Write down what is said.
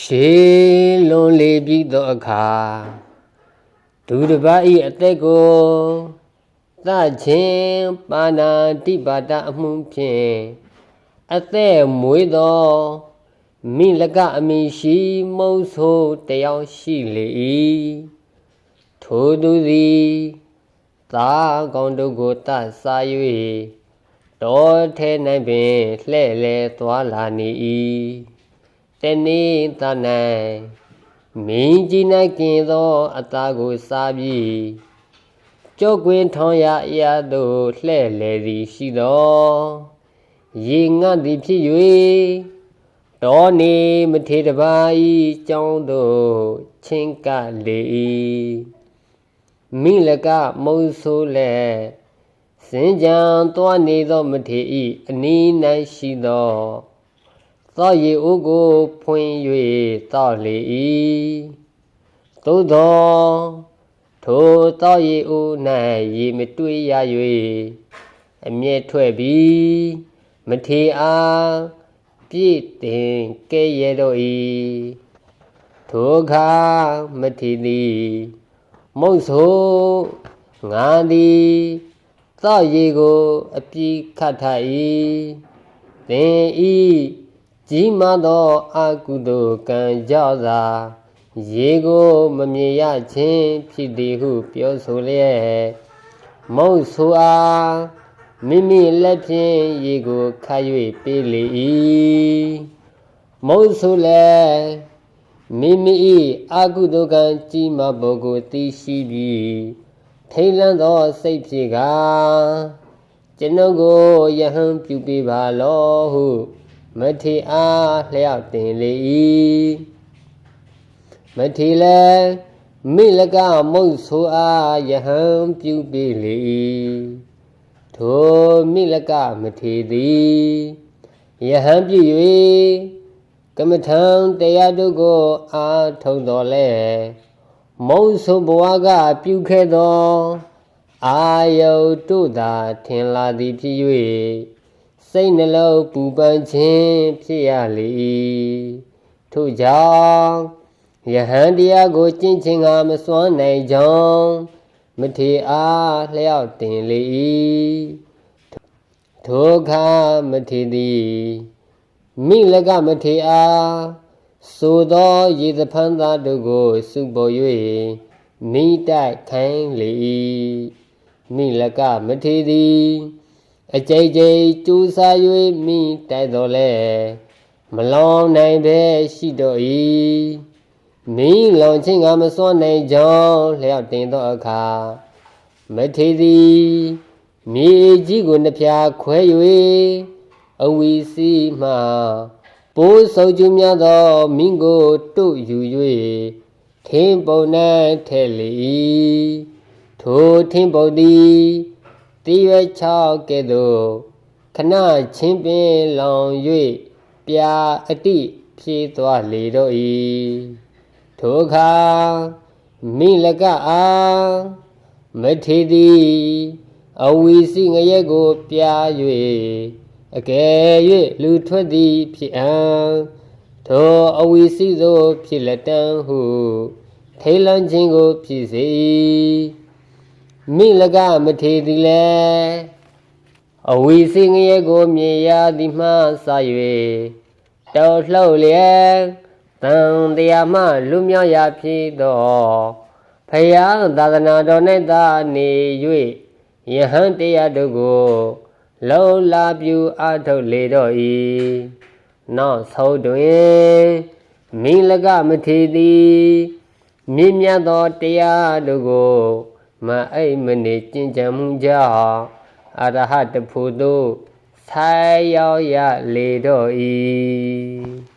ရှေးလွန်လေပြီးသောအခါဒုတစ်ပါးဤအသက်ကိုသခြင်းပါဏာတိပါဒအမှုဖြင့်အသက်မွေးသောမိလကအမိရှိမုံဆိုးတယောက်ရှိလေ၏ထိုသူသည်သာကောင်းတို့ကိုတစား၍တောထဲ၌ပင်လှဲ့လေသွားလာနေ၏ တနေ့တ၌မင်းကြီး၌กินသောအသားကိုစားပြီးကြော့ကွင်းထောင်းရအရာသို့လှဲ့လေသည်ရှိသောရေငတ်သည်ဖြစ်၍တောနေမထေတပါဤကြောင်းသို့ချင်းကလေ၏မိလကမုံဆိုးလက်စင်ကြံသွားနေသောမထေဤအနီး၌ရှိသော သောရေအိုးကိုဖွင့်၍သောလေ၏သို့သောထိုသောရေအိုး၌ရေမတွေ့ရ၍အမျက်ထွက်ပြီးမထေအားပြည့်တင်ကဲ့ရဲ့တော့၏ထိုအခါမထေသည်မုတ်ဆိုငါသည်သောရေကို အပြည့်ခတ်ထ၏သင်ဤ ကြီးမားသောအကုသိုလ်ကံကြောင့်သာရေကိုမမြင်ရခြင်းဖြစ်သည်ဟုပြောဆိုလျက်မုတ်ဆိုအားမိမိလက်ဖြင့်ရေကိုခတ်၍ပေးလေ၏မုတ်ဆိုလည်းမိမိ၏အကုသိုလ်ကံကြီးမားပုံကိုသိရှိပြီးထိတ်လန့်သောစိတ်ဖြင့်ကကျွန်ုပ်ကိုယဟန်ပြုပေးပါလောဟု မထေအားလျှောက်တင်လေ၏မထေလည်းမိလကမုတ်ဆိုအားယဟန်ပြုပေးလေ၏ထိုမိလကမထေသည်ယဟန်ပြု၍ကမ္မထံတရားတို့ကိုအာထုံတော်လဲမုံဆိုဘဝကပြုခဲ့သောအာယုတို့သာထင်လာသည်ဖြစ်၍ စိတ်နှလုံးပူပန်ခြင်းဖြစ်ရလေ၏ထို့ကြောင့်ယဟန်တရားကိုကျင့်ခြင်းကမစွမ်းနိုင်ကြောင်းမထေအားလျှောက်တင်လေ၏ထိုအခါမထေသည်မိလကမထေအားဆိုသောရေသဖန်းသားတို့ကိုစုပေါ်၍မိတိုက်ခိုင်းလေ၏မိလကမထေသည် အကြိတ်ကြိတ်ကျူးစား၍မိတိုက်တော်လဲမလောင်နိုင်ပဲရှိတော့၏မိလောင်ခြင်းကမစွန့်နိုင်ကြောင်းလျှောက်တင်သောအခါမထေသည်မြေကြီးကိုနှဖျားခွဲ၍အဝီစီမှပိုးစုပ်ကျများသောမင်းကိုတို့ယူ၍ထင်းပုံ၌ထဲ့လေ၏ထိုထင်းပုံသည် တိရွယ်6ကဲ့သို့ခဏချင်းပင်လောင်၍ပြာအတိဖြေးသွားလေတော့၏ထိုအခါမိလကအားမထေသည်အဝီစီငရဲကိုပြာ၍အကယ်၍လူထွက်သည်ဖြစ်အံထိုအဝီစီသို့ဖြစ်လက်တန်းဟုထိလန်းခြင်းကိုဖြစ်စေ၏ မိလကမထေသည်လည်းအဝီစင်ငရဲကိုမြင်ရသည်မှစ၍တောလှုပ်လျက်တန်တရားမှလူမြောက်ရာဖြစ်သောဖယားသာသနာတော်၌သာနေ၍ယဟန်တရားတို့ကိုလုံလာပြုအထုတ်လေတော့၏နောက်ဆုံးတွင်မိလကမထေသည်မြင့်မြတ်သောတရားတို့ကို မအိမ်မနေကျင့်ကြံမှုကြောင့်အရဟတဖို့သို့ဆိုင်ရောက်ရလေတော့၏